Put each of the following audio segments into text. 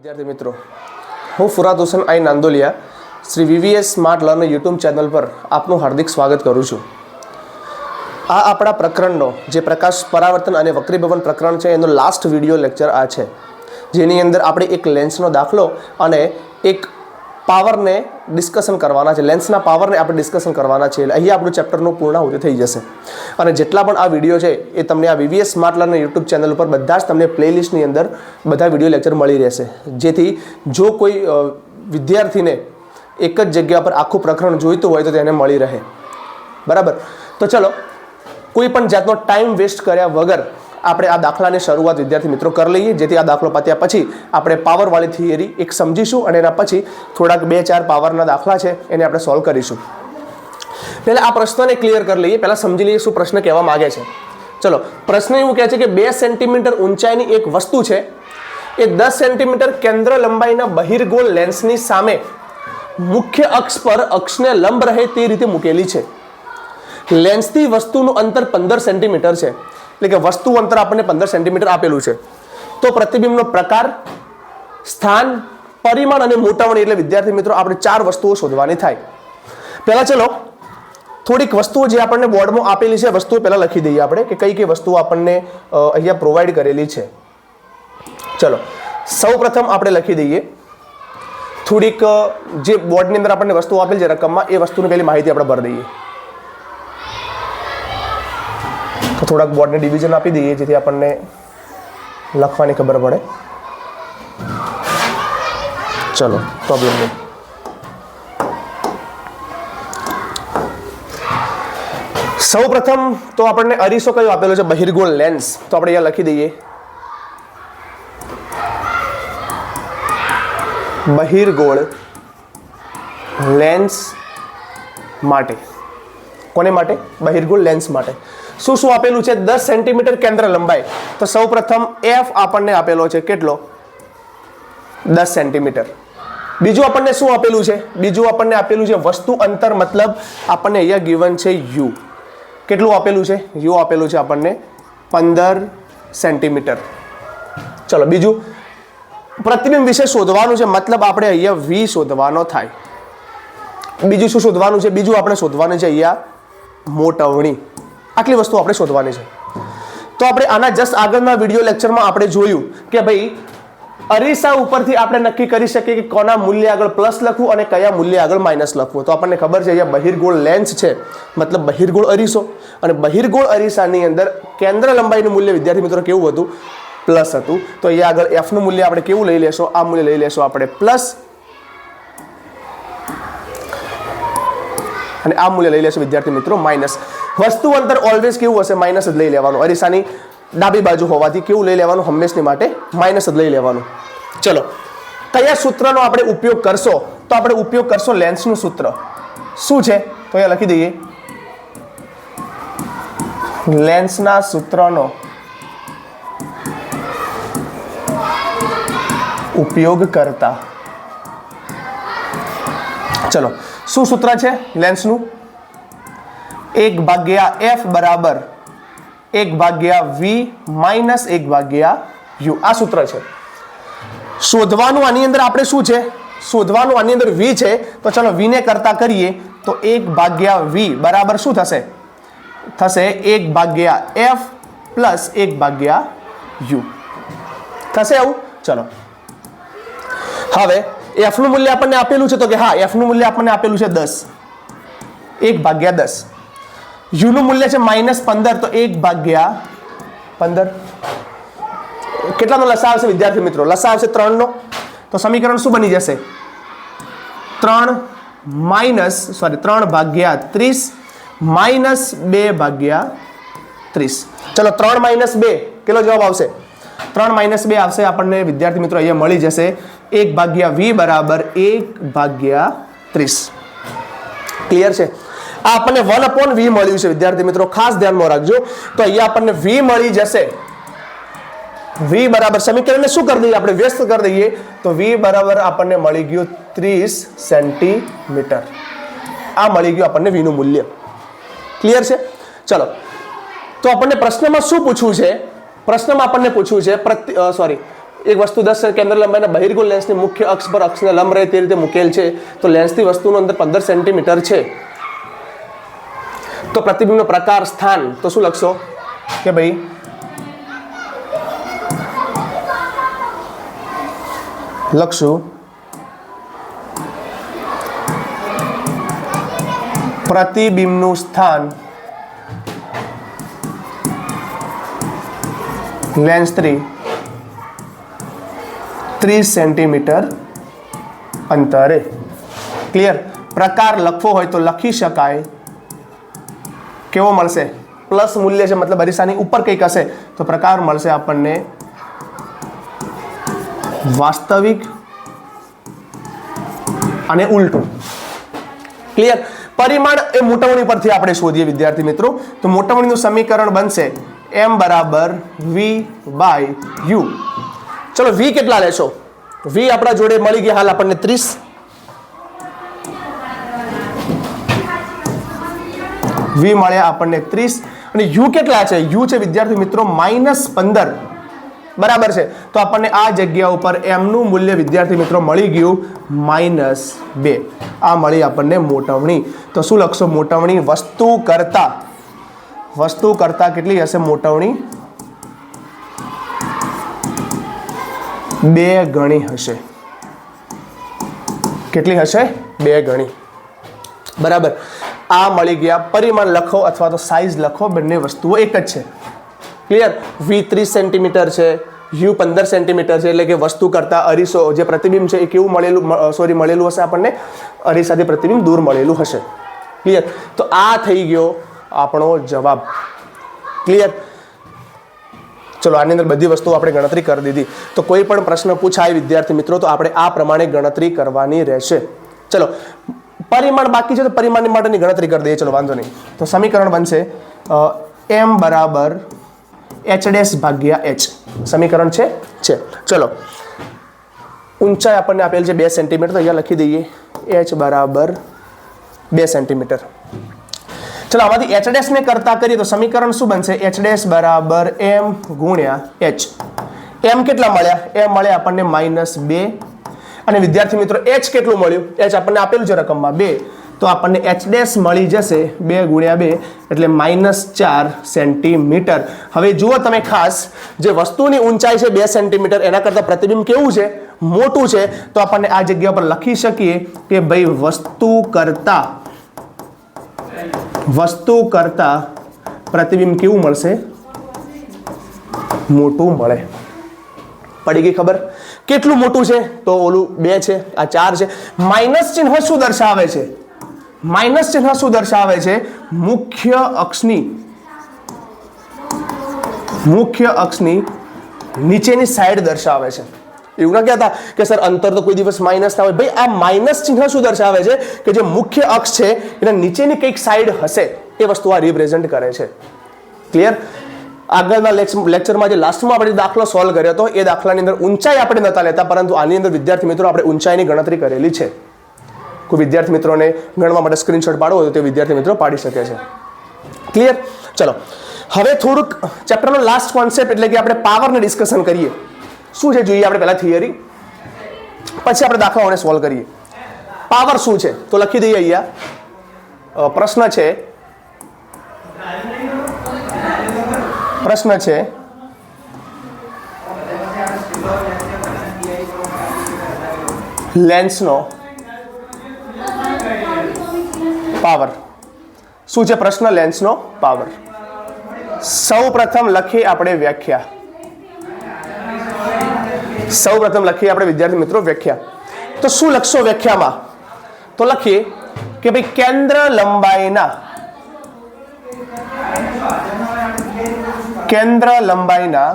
વિદ્યાર્થી મિત્રો, હું Furad Hussain I Nandoliya, Shri VVS smart learn YouTube channel પર આપનું હાર્દિક સ્વાગત કરું છું. આ આપણા પ્રકરણનો જે પ્રકાશ પરાવર્તન અને વક્રીભવન પ્રકરણ છે, એનો લાસ્ટ વીડિયો લેક્ચર આ છે. જેની અંદર આપણે એક લેન્સનો દાખલો અને એક પાવરને ડિસ્કશન કરવાના છે. લેન્સના પાવરને આપણે ડિસ્કશન કરવાના છે એટલે અહીં આપણું ચેપ્ટરનું પૂર્ણાહુતિ થઈ જશે. અને જેટલા પણ આ વીડિયો છે, એ તમને આ વીવીએસ સ્માર્ટ યુટ્યુબ ચેનલ ઉપર બધા જ તમને પ્લેલિસ્ટની અંદર બધા વીડિયો લેક્ચર મળી રહેશે. જેથી જો કોઈ વિદ્યાર્થીને એક જ જગ્યા પર આખું પ્રકરણ જોઈતું હોય તો તેને મળી રહે. બરાબર? તો ચલો, કોઈ પણ જાતનો ટાઈમ વેસ્ટ કર્યા વગર આપણે આ દાખલાની શરૂઆત વિદ્યાર્થી મિત્રો કરી લઈએ. જેથી આ દાખલો પત્યા પછી આપણે પાવરવાળી થિયરી એક સમજીશું અને એના પછી થોડાક બે ચાર પાવરના દાખલા છે એને આપણે સોલ્વ કરીશું. પહેલાં આ પ્રશ્નને ક્લિયર કરી લઈએ. પહેલાં સમજી લઈએ શું પ્રશ્ન કહેવા માગે છે. ચલો, પ્રશ્ન એવું કહે છે કે બે સેન્ટીમીટર ઊંચાઈની એક વસ્તુ છે. એ દસ સેન્ટીમીટર કેન્દ્ર લંબાઈના બહિર્ગોળ લેન્સની સામે મુખ્ય અક્ષ પર અક્ષને લંબ રહે તે રીતે મૂકેલી છે. લેન્સથી વસ્તુનું અંતર પંદર સેન્ટીમીટર છે. એટલે કે વસ્તુ અંતર આપણને પંદર સેન્ટીમીટર આપેલું છે. તો પ્રતિબિંબનો પ્રકાર, સ્થાન, પરિમાણ અને મોટાવણી એટલે વિદ્યાર્થી મિત્રો આપણે ચાર વસ્તુઓ શોધવાની થાય. પહેલાં ચલો, થોડીક વસ્તુઓ જે આપણને બોર્ડમાં આપેલી છે, વસ્તુઓ પહેલાં લખી દઈએ આપણે કે કઈ કઈ વસ્તુઓ આપણને અહીંયા પ્રોવાઈડ કરેલી છે. ચલો, સૌ પ્રથમ આપણે લખી દઈએ. થોડીક જે બોર્ડની અંદર આપણને વસ્તુઓ આપેલી છે રકમમાં, એ વસ્તુની પહેલી માહિતી આપણે ભરી દઈએ. તો થોડાક બોર્ડને ડિવિઝન આપી દઈએ, જેથી આપણને લખવાની ખબર પડે. ચલો પ્રોબ્લેમ નહીં. સૌ પ્રથમ તો આપણને અરીસો કયો આપેલો છે? બહિર્ગોળ લેન્સ તો આપણે અહીંયા લખી દઈએ. બહિર્ગોળ લેન્સ માટે. કોને માટે? બહિર્ગોળ લેન્સ માટે. શું શું આપેલું છે? દસ સેન્ટીમીટર કેન્દ્ર લંબાઈ. તો સૌ પ્રથમ એફ આપણને આપેલો છે કેટલો? દસ સેન્ટીમીટર બીજું આપણને શું આપેલું છે? બીજું આપણને આપેલું છે વસ્તુ અંતર મતલબ આપણને અહીંયા ગિવન છે યુ કેટલું આપેલું છે? યુ આપેલું છે આપણને પંદર સેન્ટીમીટર ચલો, બીજું. પ્રતિબિંબ વિશે શોધવાનું છે. મતલબ આપણે અહીંયા વી શોધવાનો થાય. બીજું શું શોધવાનું છે? બીજું આપણે શોધવાનું છે અહીંયા મોટવણી. આટલી વસ્તુ આપણે શોધવાની છે. તો આપણે આના જસ્ટ આગળના વીડિયો લેક્ચરમાં આપણે જોયું કે ભાઈ, અરીસા ઉપરથી આપણે નક્કી કરી શકીએ કે કોના મૂલ્ય આગળ પ્લસ લખવું અને કયા મૂલ્ય આગળ માઇનસ લખવું. તો આપણને ખબર છે અહીંયા બહિર્ગોળ લેન્સ છે. મતલબ બહિર્ગોળ અરીસો. અને બહિર્ગોળ અરીસાની અંદર કેન્દ્ર લંબાઈનું મૂલ્ય, વિદ્યાર્થી મિત્રો, કેવું હતું? પ્લસ હતું. તો અહીંયા આગળ એફનું મૂલ્ય આપણે કેવું લઈ લેશો? આ મૂલ્ય લઈ લેશો આપણે. પ્લસ અને આ મૂલ્ય લઈ લેશે વિદ્યાર્થી મિત્રો માઇનસ વસ્તુ અંતર ઓલવેઝ કેવું હશે? માઇનસ જ લઈ લેવાનું. અરીસાની ડાબી બાજુ હોવાથી કેવું લઈ લેવાનું? હંમેશની માટે માઇનસ જ લઈ લેવાનું. ચલો, કયા સૂત્રનો આપણે ઉપયોગ કરશો? તો આપણે ઉપયોગ કરશો લેન્સનું સૂત્ર. શું છે? તો અહીંયા લખી દઈએ. લેન્સના સૂત્રનો ઉપયોગ કરતા ચલો શું સૂત્ર છે? લેન્સનું એક ભાગ્યા એફ બરાબર એક ભાગ્યા વી માઇનસ એક ભાગ્યા યુ આ સૂત્ર છે. શોધવાનું આની અંદર આપણે શું છે? શોધવાનું આની અંદર વી છે. તો ચલો વીને કરતા કરીએ, તો એક ભાગ્યા વી બરાબર શું થશે? થશે એક ભાગ્યા એફ પ્લસ એક ભાગ્યા યુ થશે એવું ચલો. હવે એફનું મૂલ્ય આપણને આપેલું છે તો કે હા એફનું મૂલ્ય આપણને આપેલું છે દસ. એક ભાગ્યા દસ. યુનું મૂલ્ય છે માઇનસ પંદર, તો એક ભાગ્યા પંદર. કેટલાનો લસા આવશે વિદ્યાર્થી મિત્રો? લસા આવશે ત્રણનો. તો સમીકરણ શું બની જશે? ત્રણ માઇનસ સોરી ત્રણ ભાગ્યા ત્રીસ માઇનસ બે ભાગ્યા ત્રીસ. ચલો, ત્રણ માઇનસ બે, કેટલો જવાબ આવશે? ત્રણ માઇનસ બે આવશે, આપણને વિદ્યાર્થી મિત્રો અહીંયા મળી જશે. એક ભાગ્યા વી બરાબર એક ભાગ્યા ત્રીસ. ક્લિયર છે? આ આપણને વન અપોન વી મળ્યું છે, વિદ્યાર્થી મિત્રો. ખાસ ધ્યાનમાં રાખજો. તો અહીંયા આપણને વી મળી જશે. વી બરાબર સમીકરણને શું કરી દઈએ? આપણે વ્યસ્ત કરી દઈએ. તો વી બરાબર આપણને મળી ગયું ત્રીસ સેન્ટીમીટર. આ મળી ગયું આપણને વીનું મૂલ્ય. ક્લિયર છે? ચલો. તો આપણને પ્રશ્નમાં શું પૂછવું છે? પ્રશ્નમાં આપણને પૂછવું છે, પ્રત્ય સોરી એક વસ્તુ દસ કેન્દ્ર લંબાઈના બહિર્ગોળ લેન્સની મુખ્ય અક્ષ પર અક્ષને લંબ રહે તે રીતે મૂકેલ છે, તો લેન્સની વસ્તુનું અંદર પંદર સેન્ટીમીટર છે. તો પ્રતિબિંબનો પ્રકાર, સ્થાન, તો શું લખશો? કે ભાઈ? લખશું. પ્રતિબિંબનું સ્થાન. લેન્સ થ્રી ત્રીસ સેન્ટીમીટર અંતરે. ક્લિયર પ્રકાર લખવો હોય તો લખી શકાય. કેવો મળશે? પ્લસ મૂલ્ય છે, મતલબ અરીસાની ઉપર કંઈક હશે, તો પ્રકાર મળશે આપણને વાસ્તવિક અને ઉલટું. ક્લિયર પરિમાણ એ મોટવણી પરથી આપણે શોધીએ, વિદ્યાર્થી મિત્રો. તો મોટવણીનું સમીકરણ બનશે એમ બરાબર વી બાય યુ ચલો વી કેટલા લેશો? વી આપણા જોડે મળી ગયા હાલ આપણને ત્રીસ. વી મળ્યા આપણને ત્રીસ. અને યુ કેટલા છે? યુ છે, વિદ્યાર્થી મિત્રો માઇનસ પંદર. બરાબર છે? તો આપણને આ જગ્યા ઉપર એમનું મૂલ્ય, વિદ્યાર્થી મિત્રો, મળી ગયું માઇનસ બે. આ મળી આપણને મોટવણી. તો શું લખશો? મોટવણી વસ્તુ કરતા. વસ્તુ કરતા કેટલી હશે મોટવણી? બે ગણી હશે. કેટલી હશે? બે ગણી. બરાબર. આ મળી ગયા. પરિમાણ લખો અથવા તો સાઈઝ લખો. બંને વસ્તુઓ એક જ છે. ક્લિયર વી ત્રીસ સેન્ટીમીટર છે. યુ પંદર સેન્ટીમીટર છે. એટલે કે વસ્તુ કરતાં અરીસો જે પ્રતિબિંબ છે એ કેવું મળેલું સોરી મળેલું હશે આપણને? અરીસાથી પ્રતિબિંબ દૂર મળેલું હશે. ક્લિયર તો આ થઈ ગયો આપણો જવાબ. ક્લિયર ચલો, આની અંદર બધી વસ્તુઓ આપણે ગણતરી કરી દીધી. તો કોઈ પણ પ્રશ્ન પૂછાય વિદ્યાર્થી મિત્રો, તો આપણે આ પ્રમાણે ગણતરી કરવાની રહેશે. ચલો, પરિમાણ બાકી છે તો પરિમાણ માટેની ગણતરી કરી દઈએ. ચલો, વાંધો નહીં. તો સમીકરણ બનશે એમ બરાબર એચ ડેશ ભાગ્યા એચ. સમીકરણ છે? છે. ચલો, ઊંચાઈ આપણને આપેલ છે બે સેન્ટીમીટર. તો અહીંયા લખી દઈએ, એચ બરાબર બે સેન્ટીમીટર. ચલો, આમાંથી એચ ડેશ ને કરતા કરીએ તો સમીકરણ શું બનશે? એચ ડેશ બરાબર એમ ગુણ્યા એચ એમ કેટલા મળ્યા? એમ મળ્યા આપણને માઇનસ બે. અને વિદ્યાર્થી મિત્રો એચ કેટલું મળ્યું? એચ આપણને આપેલું છે રકમમાં બે. તો આપણને એચ ડેશ મળી જશે બે ગુણ્યા બે, એટલે માઇનસ ચાર સેન્ટીમીટર. હવે જુઓ તમે ખાસ, જે વસ્તુની ઊંચાઈ છે બે સેન્ટીમીટર, એના કરતાં પ્રતિબિંબ કેવું છે? મોટું છે. તો આપણને આ જગ્યા પર લખી શકીએ કે ભાઈ વસ્તુ કરતા વસ્તુ કરતા પ્રતિબિંબ કેવું મળશે? મોટું મળે. પડી ગઈ ખબર? કેટલું મોટું છે? તો ઓલું બે છે, આ ચાર છે. માઇનસ ચિહ્ન શું દર્શાવે છે? માઇનસ ચિહ્ન શું દર્શાવે છે? મુખ્ય અક્ષની મુખ્ય અક્ષની નીચેની સાઈડ દર્શાવે છે. એવું ના કહેતા કે સર, અંતર તો કોઈ દિવસ માઇનસ ના હોય. ભાઈ, આ માઇનસ ચિહ્ન શું દર્શાવે છે? કે જે મુખ્ય અક્ષ છે, એના નીચેની કંઈક સાઈડ હશે. એ વસ્તુ આ રિપ્રેઝેન્ટ કરે છે. ક્લિયર આગળના લેક્ચરમાં જે લાસ્ટમાં આપણે દાખલો સોલ્વ કર્યો હતો, એ દાખલાની અંદર ઊંચાઈ આપણે નતા લેતા, પરંતુ આની અંદર વિદ્યાર્થી મિત્રો આપણે ઊંચાઈની ગણતરી કરેલી છે. કોઈ વિદ્યાર્થી મિત્રોને ગણવા માટે સ્ક્રીનશોટ પાડવો હોય તો તે વિદ્યાર્થી મિત્રો પાડી શકે છે. ક્લિયર ચલો. હવે થોડુંક ચેપ્ટરનો લાસ્ટ કોન્સેપ્ટ એટલે કે આપણે પાવરને ડિસ્કશન કરીએ. શું છે જોઈએ આપણે પહેલા થિયરી પછી આપણે દાખલાઓને સોલ્વ કરીએ. પાવર શું છે? તો લખી દઈએ અહીંયા. અ, પ્રશ્ન છે. પ્રશ્ન છે. લેન્સનો પાવર શું છે પ્રશ્ન? લેન્સનો પાવર સૌ પ્રથમ લખીએ આપણે વ્યાખ્યા. સૌ પ્રથમ લખીએ આપણે વિદ્યાર્થી મિત્રો વ્યાખ્યા. તો શું લખશો વ્યાખ્યામાં? તો લખીએ કે ભાઈ કેન્દ્ર લંબાઈના કેન્દ્ર લંબાઈના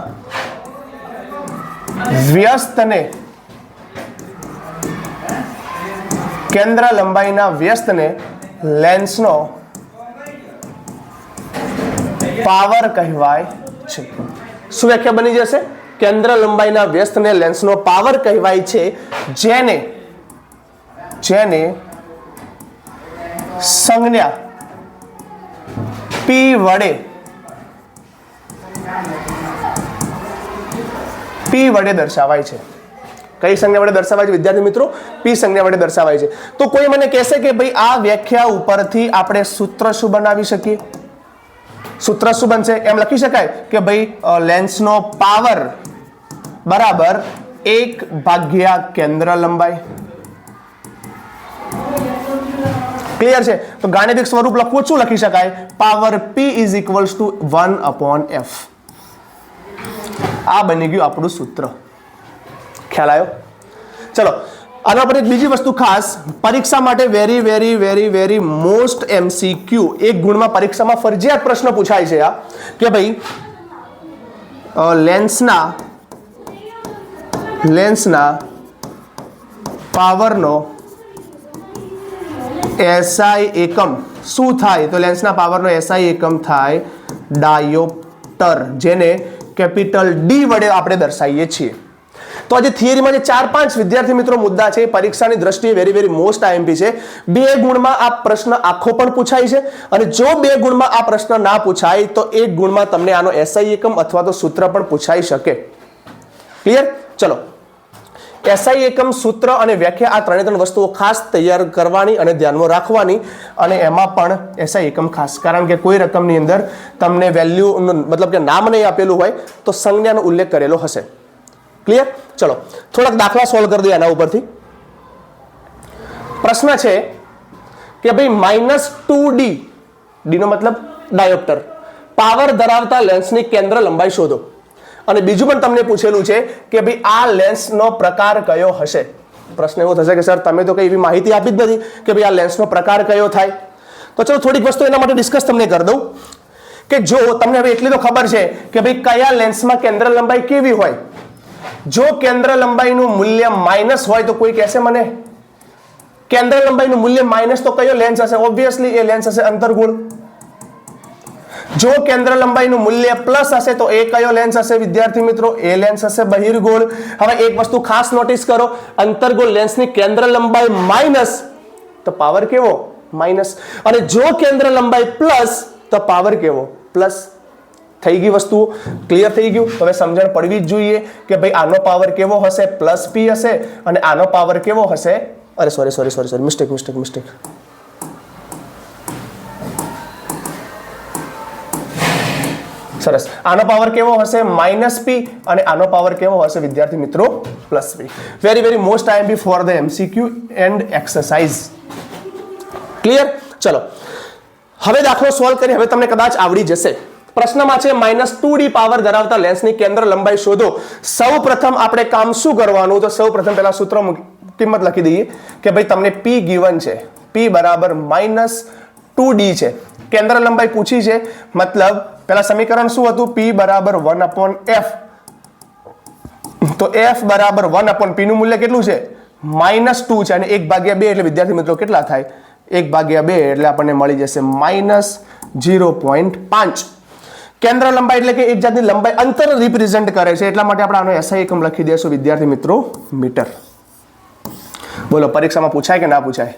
વ્યસ્તને કેન્દ્ર લંબાઈના વ્યસ્તને લેન્સનો પાવર કહેવાય છે. શું વ્યાખ્યા બની જશે? કેન્દ્ર લંબાઈના વ્યસ્તને લેન્સનો પાવર કહેવાય છે, જેને જેને સંજ્ઞા પી વડે પી વડે દર્શાવાય છે. કઈ સંજ્ઞા વડે દર્શાવાય છે વિદ્યાર્થી મિત્રો? પી સંજ્ઞા વડે દર્શાવાય છે. તો કોઈ મને કહેશે કે ભાઈ આ વ્યાખ્યા ઉપરથી આપણે સૂત્ર શું બનાવી શકીએ? સૂત્ર શું બનશે? એમ લખી શકાય કે ભાઈ લેન્સનો પાવર બરાબર એક ભાગ્યા કેન્દ્ર લંબાઈ. ક્લિયર છે? તો ગાણિતિક સ્વરૂપ લખવું શું લખી શકાય? Power P is equals to one upon F આ બની ગયું આપણું સૂત્ર. ખ્યાલ આવ્યો? ચલો આના પર એક બીજી વસ્તુ ખાસ, પરીક્ષા માટે very very very very most MCQ એક ગુણમાં પરીક્ષામાં ફરજિયાત પ્રશ્ન પૂછાય છે આ, કે ભાઈ લેન્સના લેન્સના પાવરનો એસઆઈ એકમ શું થાય? તો લેન્સના પાવરનો એસઆઈ એકમ થાય ડાયોપ્ટર જેને કેપિટલ ડી વડે આપણે દર્શાવીએ છીએ. તો આજે થિયરીમાં જે ચાર પાંચ વિદ્યાર્થી મિત્રો મુદ્દા છે પરીક્ષાની દ્રષ્ટિએ વેરી વેરી મોસ્ટ આઈએમપી છે. બે ગુણમાં આ પ્રશ્ન આખો પણ પૂછાય છે અને જો બે ગુણમાં આ પ્રશ્ન ના પૂછાય, તો એક ગુણમાં તમને આનો એસઆઈ એકમ અથવા તો સૂત્ર પણ પૂછાઈ શકે. ક્લિયર ચલો. એસઆઈ એકમ, સૂત્ર અને વ્યાખ્યા આ ત્રણે ત્રણ વસ્તુઓ ખાસ તૈયાર કરવાની અને ધ્યાનમાં રાખવાની અને એમાં પણ એસઆઈ એકમ ખાસ. કારણ કે કોઈ રકમની અંદર તમને વેલ્યુ મતલબ કે નામ નહીં આપેલું હોય, તો સંજ્ઞાનો ઉલ્લેખ કરેલો હશે. ક્લિયર ચલો, થોડાક દાખલા સોલ્વ કરી દઈએ એના ઉપરથી. પ્રશ્ન છે કે ભાઈ માઇનસ ટુ ડી ડીનો મતલબ ડાયોપ્ટર પાવર ધરાવતા લેન્સની કેન્દ્ર લંબાઈ શોધો. અને બીજું પણ તમને પૂછેલું છે કે ભાઈ આ લેન્સનો પ્રકાર કયો હશે? પ્રશ્ન એવો થશે કે સર તમે તો કઈ એવી માહિતી આપી જ નથી કે ભાઈ આ લેન્સનો પ્રકાર કયો થાય. તો ચલો, થોડીક વસ્તુ એના માટે ડિસ્કસ તમને કરી દઉં. કે જો, તમને હવે એટલી તો ખબર છે કે ભાઈ કયા લેન્સમાં કેન્દ્ર લંબાઈ કેવી હોય? જો કેન્દ્ર લંબાઈનું મૂલ્ય માઇનસ હોય તો કોઈ કહેશે મને? કેન્દ્ર લંબાઈનું મૂલ્ય માઇનસ તો કયો લેન્સ હશે? ઓબ્વિયસલી એ લેન્સ હશે અંતર્ગોળ. જો કેન્દ્ર લંબાઈનું મૂલ્ય પ્લસ હશે તો એ કયો લેન્સ હશે વિદ્યાર્થી મિત્રો? એ લેન્સ હશે બહિર્ગોળ. હવે એક વસ્તુ ખાસ નોટિસ કરો, અંતર્ગોળ લેન્સની કેન્દ્ર લંબાઈ માઇનસ, તો પાવર કેવો? માઇનસ. અને જો કેન્દ્ર લંબાઈ પ્લસ તો પાવર કેવો? પ્લસ થઈ ગઈ વસ્તુ ક્લિયર થઈ ગયું. હવે સમજણ પડવી જ જોઈએ કે ભાઈ આનો પાવર કેવો હશે પ્લસ પી હશે, અને આનો પાવર કેવો હશે? અરે sorry sorry sorry sorry mistake mistake mistake સરસ. આનો પાવર કેવો હશે? માઇનસ પી અને આનો પાવર કેવો હશે, વિદ્યાર્થી મિત્રો? Plus P very very most I M B for the MCQ and exercise clear ચલો. હવે દાખલો સોલ્વ કરી હવે તમને કદાચ આવડી જશે. પ્રશ્નમાં છે માઇનસ ટુ ડી પાવર ધરાવતા લેન્સની કેન્દ્ર લંબાઈ શોધો. સૌ પ્રથમ આપણે કામ શું કરવાનું? તો સૌ પ્રથમ પહેલા સૂત્ર કિંમત લખી દઈએ કે ભાઈ તમને પી ગીવન છે. પી બરાબર માઇનસ ટુ ડી છે. કેન્દ્ર લંબાઈ પૂછી છે. મતલબ, પહેલાં સમીકરણ શું હતું? પી બરાબર વન અપોન એફ તો એફ બરાબર વન અપોન પી નું મૂલ્ય કેટલું છે? માઇનસ ટુ છે. અને એક ભાગ્યા બે એટલે વિદ્યાર્થી મિત્રો કેટલા થાય? એક ભાગ્યા બે એટલે આપણને મળી જશે માઇનસ ઝીરો પોઈન્ટ પાંચ. કેન્દ્ર લંબાઈ એટલે કે એક જાતની લંબાઈ અંતર રિપ્રેઝેન્ટ કરે છે. એટલા માટે આપણે આનો એસઆઈ એકમ લખી દઈશું, વિદ્યાર્થી મિત્રો. મીટર બોલો, પરીક્ષામાં પૂછાય કે ના પૂછાય?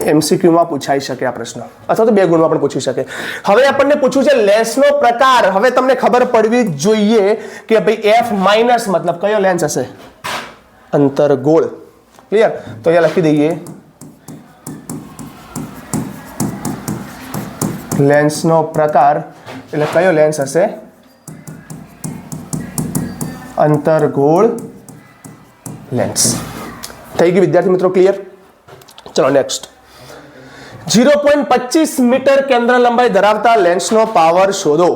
એમસીક્યુમાં પૂછાઈ શકે આ પ્રશ્ન. અથવા તો બે ગુણમાં પણ પૂછી શકે. હવે આપણને પૂછ્યું છે લેન્સનો પ્રકાર. હવે તમને ખબર પડવી જોઈએ કે ભાઈ એફ માઇનસ મતલબ કયો લેન્સ હશે? અંતરગોળ. ક્લિયર તો અહીંયા લખી દઈએ. લેન્સનો પ્રકાર, એટલે કયો લેન્સ હશે? અંતરગોળ લેન્સ. થઈ ગઈ વિદ્યાર્થી મિત્રો ક્લિયર ચલો નેક્સ્ટ ઝીરો પોઈન્ટ પચીસ મીટર કેન્દ્ર લંબાઈ ધરાવતા લેન્સનો પાવર શોધો.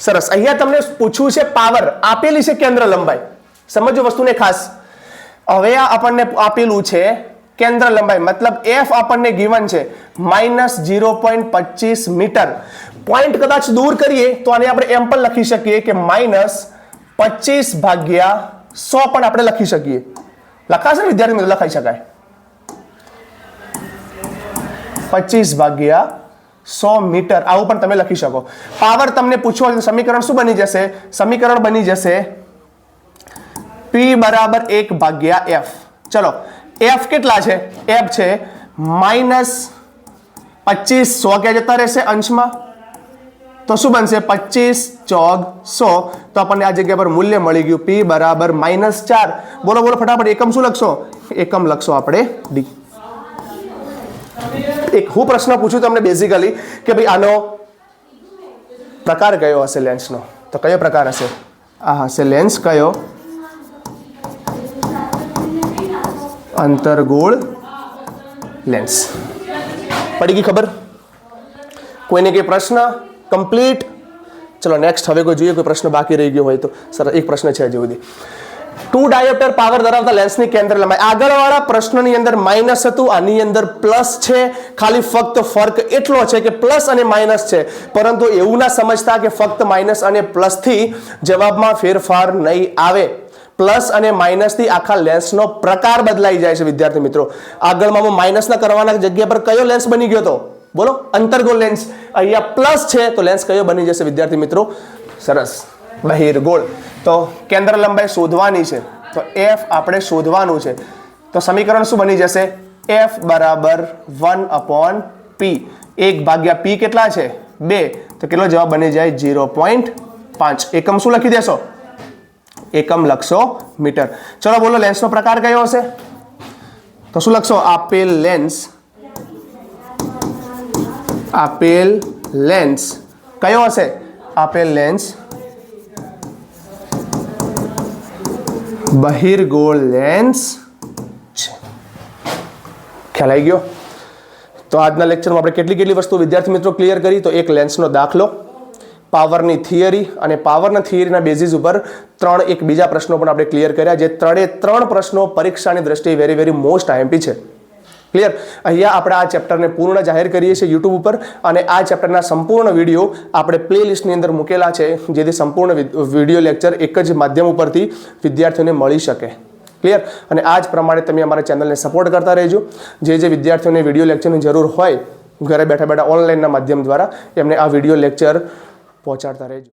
સરસ. અહીંયા તમને પૂછવું છે પાવર આપેલી છે કેન્દ્ર લંબાઈ. સમજો વસ્તુને ખાસ? હવે આ આપણને આપેલું છે કેન્દ્ર લંબાઈ, મતલબ એફ આપણને ગીવન છે માઇનસ ઝીરો પોઈન્ટ પચીસ મીટર. પોઈન્ટ કદાચ દૂર કરીએ, તો આને આપણે એમ પણ લખી શકીએ કે માઇનસ પચીસ ભાગ્યા સો પણ આપણે લખી શકીએ. લખાશે ને વિદ્યાર્થી મિત્રો? લખાઈ શકાય. પચીસ ભાગ્યા સો મીટર. આવું પણ તમે લખી શકો. પાવર તમને પૂછવો સમીકરણ શું બની જશે? સમીકરણ બની જશે પી બરાબર એક ભાગ્યા એફ ચલો એફ કેટલા છે? એફ છે માઇનસ પચીસ સો ક્યાં જતા રહેશે અંશમાં? તો શું બનશે? પચીસ ચોગ સો. તો આપણને આ જગ્યા પર મૂલ્ય મળી ગયું. પી બરાબર માઇનસ ચાર. બોલો બોલો, ફટાફટ. એકમ શું લખશો? એકમ લખશો આપણે ડી એક હું પ્રશ્ન પૂછું તમને બેઝિકલી કે ભાઈ આનો પ્રકાર કયો હશે લેન્સનો તો કયો પ્રકાર હશે? આ હશે લેન્સ કયો? અંતરગોળ લેન્સ પડી ગઈ ખબર? કોઈને કંઈ પ્રશ્ન? કમ્પ્લીટ ચલો નેક્સ્ટ હવે કોઈ જોઈએ, કોઈ પ્રશ્ન બાકી રહી ગયો હોય તો. સર, એક પ્રશ્ન છે હજી સુધી. ટુ ડાયોપ્ટર પાવર ધરાવતા લેન્સની કેન્દ્ર લંબાઈ. આગળવાળા પ્રશ્નની અંદર માઇનસ હતું, આની અંદર પ્લસ છે. ખાલી ફક્ત ફર્ક એટલો છે કે પ્લસ અને માઇનસ છે. પરંતુ એવું ના સમજતા કે ફક્ત માઇનસ અને પ્લસથી જવાબમાં ફેરફાર નહીં આવે. પ્લસ અને માઇનસથી આખા લેન્સનો પ્રકાર બદલાઈ જાય છે, વિદ્યાર્થી મિત્રો. આગળમાં માઇનસના કરવાના જગ્યા પર કયો લેન્સ બની ગયો હતો બોલો અંતર્ગોળ લેન્સ. અહીંયા પ્લસ છે, તો લેન્સ કયો બની જશે, વિદ્યાર્થી મિત્રો? સરસ. બહિર્ગોળ તો કેન્દ્ર લંબાઈ શોધવાની છે. તો એફ આપણે શોધવાનું છે. તો સમીકરણ શું બની જશે? એફ બરાબર વન અપોન પી એક ભાગ્યા પી કેટલા છે? બે. તો કેટલો જવાબ બની જાય? ઝીરો પોઈન્ટ પાંચ. એકમ શું લખી દેશો? એકમ લખશો મીટર. ચલો બોલો લેન્સનો પ્રકાર કયો હશે? તો શું લખશો? આપેલ લેન્સ આપેલ લેન્સ કયો હશે? આપેલ લેન્સ બહિર્ગોળ લેન્સ છે. ખ્યાલ આવી ગયો? તો આજના લેક્ચરમાં આપણે કેટલી કેટલી વસ્તુ વિદ્યાર્થી મિત્રો ક્લિયર કરી? તો એક લેન્સનો દાખલો. પાવરની થિયરી અને પાવરના થિયરીના બેઝિસ ઉપર ત્રણ એક બીજા પ્રશ્નો પણ આપણે ક્લિયર કર્યા, જે ત્રણે ત્રણ પ્રશ્નો પરીક્ષાની દ્રષ્ટિએ વેરી વેરી મોસ્ટ આઈએમપી છે. ક્લિયર અહીંયા આપણે આ ચેપ્ટરને પૂર્ણ જાહેર કરીએ છીએ યુટ્યુબ ઉપર અને આ ચેપ્ટરના સંપૂર્ણ વીડિયો આપણે પ્લે લિસ્ટની અંદર મૂકેલા છે, જેથી સંપૂર્ણ વીડિયો લેક્ચર એક જ માધ્યમ ઉપરથી વિદ્યાર્થીઓને મળી શકે. ક્લિયર અને આ જ પ્રમાણે તમે અમારા ચેનલને સપોર્ટ કરતા રહેજો. જે જે વિદ્યાર્થીઓને વીડિયો લેક્ચરની જરૂર હોય, ઘરે બેઠા બેઠા ઓનલાઈનના માધ્યમ દ્વારા એમને આ વીડિયો લેક્ચર પહોંચાડતા રહેજો.